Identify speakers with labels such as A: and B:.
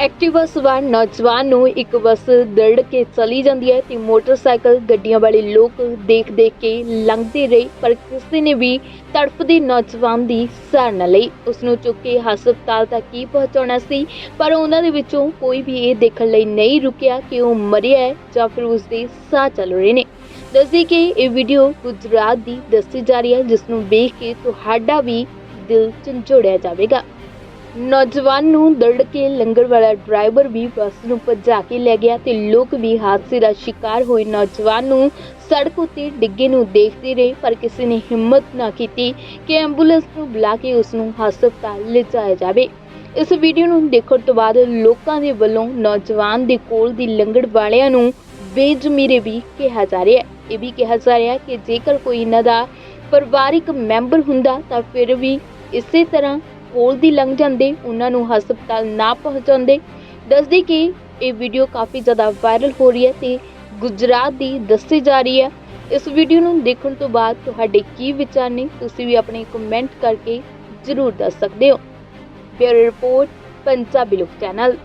A: Activa ਸਵਾਰ ਨੌਜਵਾਨ ਨੂੰ ਇੱਕ ਬੱਸ ਦਰੜ ਕੇ ਚਲੀ ਜਾਂਦੀ ਹੈ ਤੇ ਮੋਟਰਸਾਈਕਲ ਗੱਡੀਆਂ ਵਾਲੇ ਲੋਕ ਦੇਖ ਦੇਖ ਕੇ ਲੰਘਦੇ ਰਹੇ, ਪਰ ਕਿਸੇ ਨੇ ਵੀ ਤੜਫਦੇ ਨੌਜਵਾਨ ਦੀ ਸਾਰ ਨਾ ਲਈ। ਉਸ ਨੂੰ ਚੁੱਕ ਕੇ ਹਸਪਤਾਲ ਤੱਕ ਹੀ ਪਹੁੰਚਾਉਣਾ ਸੀ, ਪਰ ਉਹਨਾਂ ਦੇ ਵਿੱਚੋਂ ਕੋਈ ਵੀ ਇਹ ਦੇਖਣ ਲਈ ਨਹੀਂ ਰੁਕਿਆ ਕਿ ਉਹ ਮਰਿਆ ਹੈ ਜਾਂ ਫਿਰ ਉਸ ਦੇ ਸਾਹ ਚੱਲ ਰਹੇ ਨੇ। ਦੱਸਦੀ ਕਿ ਇਹ ਵੀਡੀਓ ਗੁਜਰਾਤ ਦੀ ਦੱਸੀ ਜਾ ਰਹੀ ਹੈ ਜਿਸ ਨੂੰ ਵੇਖ ਕੇ ਤੁਹਾਡਾ ਵੀ ਦਿਲ ਝੰਜੋੜਿਆ ਜਾਵੇਗਾ। ਨੌਜਵਾਨ ਨੂੰ ਦੜ ਕੇ ਲੰਗਰ ਵਾਲਾ ਡਰਾਈਵਰ ਵੀ ਬੱਸ ਨੂੰ ਭਜਾ ਕੇ ਲੈ ਗਿਆ ਤੇ ਲੋਕ ਵੀ ਹਾਦਸੇ ਦਾ ਸ਼ਿਕਾਰ ਹੋਏ। ਨੌਜਵਾਨ ਨੂੰ ਸੜਕ ਉੱਤੇ ਡਿੱਗੇ ਨੂੰ ਦੇਖਦੇ ਰਹੇ, ਪਰ ਕਿਸੇ ਨੇ ਹਿੰਮਤ ਨਾ ਕੀਤੀ ਕਿ ਐਂਬੂਲੈਂਸ ਨੂੰ ਬੁਲਾ ਕੇ ਉਸ ਨੂੰ ਹਸਪਤਾਲ ਲਿਜਾਇਆ ਜਾਵੇ। ਇਸ ਵੀਡੀਓ ਨੂੰ ਦੇਖਣ ਤੋਂ ਬਾਅਦ ਲੋਕਾਂ ਦੇ ਵੱਲੋਂ ਨੌਜਵਾਨ ਦੇ ਕੋਲ ਦੀ ਲੰਗੜ ਵਾਲਿਆਂ ਨੂੰ ਬੇਜ਼ਮੀਰੇ ਵੀ ਕਿਹਾ ਜਾ ਰਿਹਾ ਹੈ। ਇਹ ਵੀ ਕਿਹਾ ਜਾ ਰਿਹਾ ਹੈ ਕਿ ਜੇਕਰ ਕੋਈ ਇਹਨਾਂ ਦਾ ਪਰਿਵਾਰਿਕ ਮੈਂਬਰ ਹੁੰਦਾ ਤਾਂ ਫਿਰ ਵੀ ਇਸੇ ਤਰ੍ਹਾਂ ਕੋਲ ਦੀ ਲੰਘ ਜਾਂਦੇ, ਉਹਨਾਂ ਨੂੰ ਹਸਪਤਾਲ ਨਾ ਪਹੁੰਚਾਉਂਦੇ। ਦੱਸਦੇ ਕਿ ਇਹ ਵੀਡੀਓ ਕਾਫੀ ਜ਼ਿਆਦਾ ਵਾਇਰਲ ਹੋ ਰਹੀ ਹੈ ਤੇ ਗੁਜਰਾਤ ਦੀ ਦੱਸੀ ਜਾ ਰਹੀ ਹੈ। ਇਸ ਵੀਡੀਓ ਨੂੰ ਦੇਖਣ ਤੋਂ ਬਾਅਦ ਤੁਹਾਡੇ ਕੀ ਵਿਚਾਰ ਨੇ, ਤੁਸੀਂ ਵੀ ਆਪਣੇ ਕਮੈਂਟ ਕਰਕੇ ਜ਼ਰੂਰ ਦੱਸ ਸਕਦੇ ਹੋ। ਬਿਊਰੋ ਰਿਪੋਰਟ, ਪੰਜਾਬੀ ਲੋਕ ਚੈਨਲ।